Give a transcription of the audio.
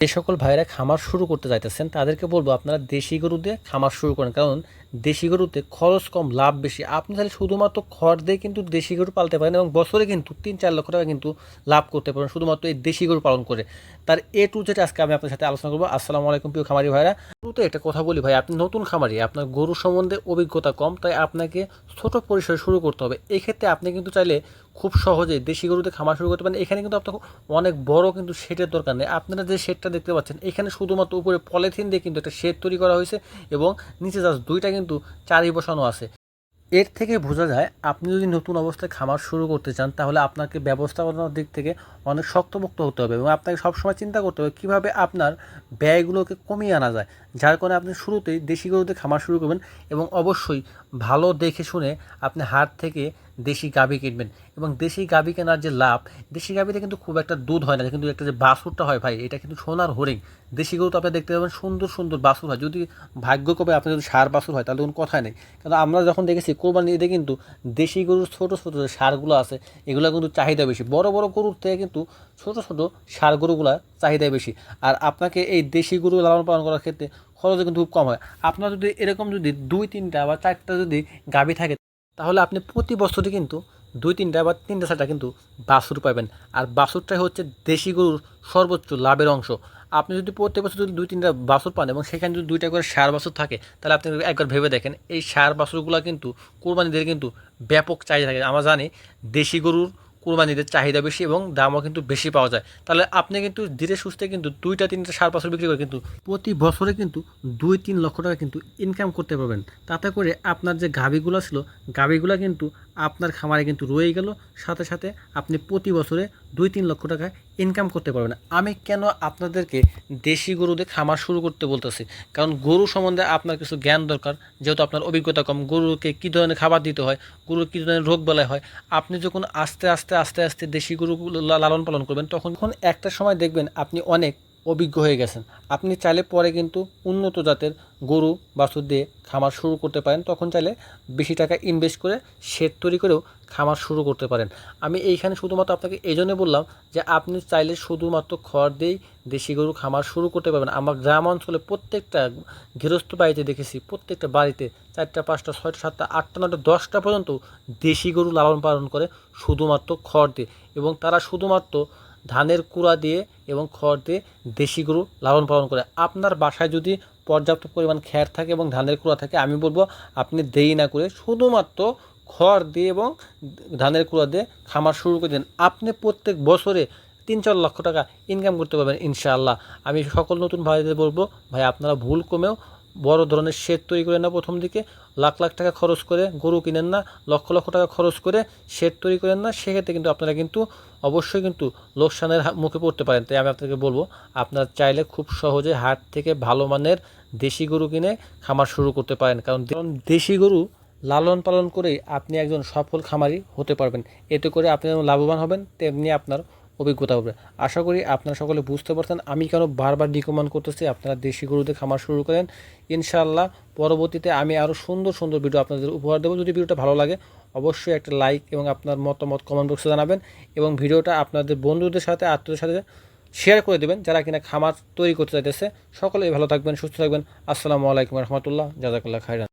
যে সকল ভাইরা খামার শুরু করতে যাইতেছেন তাদেরকে বলব আপনারা দেশি গরু দিয়ে খামার শুরু করেন। কারণ দেশি গরুতে খরচ কম, লাভ বেশি। আপনি তাহলে শুধুমাত্র খড় দিয়ে কিন্তু দেশি গরু পালতে পারেন এবং বছরে কিন্তু তিন চার লক্ষ টাকা কিন্তু লাভ করতে পারেন শুধুমাত্র এই দেশি গরু পালন করে। তার এ টু যেটা আজকে আমি আপনার সাথে আলোচনা করব। আসসালামু আলাইকুম প্রিয় খামারি ভাইরা শুরুতে একটা কথা বলি ভাই, আপনি নতুন খামারি, আপনার গরু সম্বন্ধে অভিজ্ঞতা কম, তাই আপনাকে ছোট পরিসরে শুরু করতে হবে। এই ক্ষেত্রে আপনি কিন্তু চাইলে খুব সহজেই দেশি গরুতে খামার শুরু করতে পারেন। এখানে কিন্তু আপনার অনেক বড় কিন্তু শেডের দরকার নেই। আপনারা যে শেডটা দেখতে পাচ্ছেন, এখানে শুধুমাত্র উপরে পলিথিন দিয়ে কিন্তু একটা শেড তৈরি করা হয়েছে এবং নিচে জাস্ট দুইটা কিন্তু চারি বসানো আছে। এর থেকে বোঝা যায়, আপনি যদি নতুন অবস্থায় খামার শুরু করতে চান, তাহলে আপনাকে ব্যবস্থাপনার দিক থেকে অনেক শক্তমুক্ত হতে হবে এবং আপনাকে সবসময় চিন্তা করতে হবে কীভাবে আপনার ব্যয়গুলোকে কমিয়ে আনা যায়। যার কারণে আপনি শুরুতেই দেশি গরুতে খামার শুরু করবেন এবং অবশ্যই ভালো দেখে শুনে আপনি হাট থেকে দেশি গাভী কিনবেন। এবং দেশি গাভী কেনার যে লাভ, দেশি গাভিতে কিন্তু খুব একটা দুধ হয় না, কিন্তু একটা যে বাছুরটা হয় ভাই, এটা কিন্তু সোনার হরিং দেশি গরু তো আপনি দেখতে পাবেন সুন্দর সুন্দর বাছুর হয়। যদি ভাগ্য কবে আপনার যদি সার বাছুর হয়, তাহলে কোনো কথাই নেই। কারণ আমরা যখন দেখেছি, কোরবানি ঈদে কিন্তু দেশি গরুর ছোটো ছোটো যে সারগুলো আছে, এগুলো কিন্তু চাহিদা বেশি। বড় বড় গরুর থেকে কিন্তু ছোটো ছোটো সার গরুগুলা চাহিদা বেশি। আর আপনাকে এই দেশি গরু লালন পালন করার ক্ষেত্রে খরচও কিন্তু খুব কম হয়। আপনার যদি এরকম যদি দুই, তিনটা বা চারটা যদি গাভী থাকে, তাহলে আপনি প্রতি বছরই কিন্তু দুই, তিনটা বা তিনটা চারটা কিন্তু বাছুর পাবেন। আর বাছুরটাই হচ্ছে দেশি গরুর সর্বোচ্চ লাভের অংশ। আপনি যদি প্রত্যেক বছর যদি দুই, তিনটা বাছুর পান এবং সেখানে যদি দুইটা করে সার বাছুর থাকে, তাহলে আপনি একবার ভেবে দেখেন, এই সার বাছুরগুলো কিন্তু কোরবানিদের কিন্তু ব্যাপক চাহিদা থাকে। আমরা জানি দেশি গরুর কোরবানিদের চাহিদা বেশি এবং দামও কিন্তু বেশি পাওয়া যায়। তাহলে আপনি কিন্তু ধীরে সুস্থে কিন্তু দুইটা, তিনটা সার বছর বিক্রি করে কিন্তু প্রতি বছরে কিন্তু দুই, তিন লক্ষ টাকা কিন্তু ইনকাম করতে পারবেন। তাতে করে আপনার যে গাভিগুলো ছিল, গাভিগুলো কিন্তু আপনার খামারে কিন্তু রয়ে গেল। সাথে সাথে আপনি প্রতি বছরে দুই তিন লক্ষ টাকা ইনকাম করতে পারবেন। আমি কেন আপনাদেরকে দেশি গরুদের খামার শুরু করতে বলতেছি? কারণ গরু সম্বন্ধে আপনার কিছু জ্ঞান দরকার, যেহেতু আপনার অভিজ্ঞতা কম। গরুকে কী ধরনের খাবার দিতে হয়, গরুর কী ধরনের রোগ বেলায় হয়? আপনি যখন আস্তে আস্তে আস্তে আস্তে দেশি গরুগুলো লালন পালন করবেন, তখন একটা সময় দেখবেন আপনি অনেক অভিজ্ঞ হয়ে গেছেন। আপনি চাইলে পরে কিন্তু উন্নত জাতের গরু, বাছুর দিয়ে খামার শুরু করতে পারেন। তখন চাইলে বেশি টাকা ইনভেস্ট করে শেড তৈরি করেও খামার শুরু করতে পারেন। আমি এইখানে শুধুমাত্র আপনাকে এই জন্য বললাম যে আপনি চাইলে শুধুমাত্র খড় দিয়েই দেশি গরু খামার শুরু করতে পারবেন। আমার গ্রাম অঞ্চলে প্রত্যেকটা গৃহস্থ বাড়িতে দেখেছি, প্রত্যেকটা বাড়িতে চারটা, পাঁচটা, ছয়টা, সাতটা, আটটা নটা দশটা পর্যন্ত দেশি গরু লালন পালন করে শুধুমাত্র খড় দিয়ে। এবং তারা শুধুমাত্র ধানের কুড়া দিয়ে এবং খড় দিয়ে দেশি গরু লালন পালন করে। আপনার বাসায় যদি পর্যাপ্ত পরিমাণ খ্যার থাকে এবং ধানের কুড়া থাকে, আমি বলব আপনি দেরি না করে শুধুমাত্র খড় দিয়ে এবং ধানের কুড়া দিয়ে খামার শুরু করে দিন। আপনি প্রত্যেক বছরে তিন চার লক্ষ টাকা ইনকাম করতে পারবেন, ইনশাআল্লাহ। আমি সকল নতুন ভাইদের বলব, ভাই আপনারা ভুল কমেও বড় ধরনের শেড তৈরি করেন না প্রথম দিকে। লাখ লাখ টাকা খরচ করে গরু কিনেন না, লক্ষ লক্ষ টাকা খরচ করে শেড তৈরি করেন না, সেক্ষেত্রে কিন্তু আপনারা কিন্তু অবশ্যই কিন্তু লোকসানের মুখে পড়তে পারেন। তাই আমি আপনাকে বলব, আপনারা চাইলে খুব সহজে হাট থেকে ভালো মানের দেশি গরু কিনে খামার শুরু করতে পারেন। কারণ দেশি গরু লালন পালন করেই আপনি একজন সফল খামারি হতে পারবেন। এতে করে আপনি যেমন লাভবান হবেন, তেমনি আপনার অভিজ্ঞতা হবে। আশা করি আপনারা সকলে বুঝতে পারছেন আমি কেন বারবার রিকমেন্ড করতেছি। আপনারা দেশি গরুতে খামার শুরু করেন। ইনশাআল্লাহ পরবর্তীতে আমি আরও সুন্দর সুন্দর ভিডিও আপনাদের উপহার দেবো। যদি ভিডিওটা ভালো লাগে, অবশ্যই একটা লাইক এবং আপনার মতামত কমেন্ট বক্সে জানাবেন এবং ভিডিওটা আপনাদের বন্ধুদের সাথে, আত্মীয়দের সাথে শেয়ার করে দেবেন যারা কিনা খামার তৈরি করতে চাইতেছে। সকলেই ভালো থাকবেন, সুস্থ থাকবেন। আসসালামু আলাইকুম রহমতুল্লাহ। জাজাকাল্লাহ খাইরান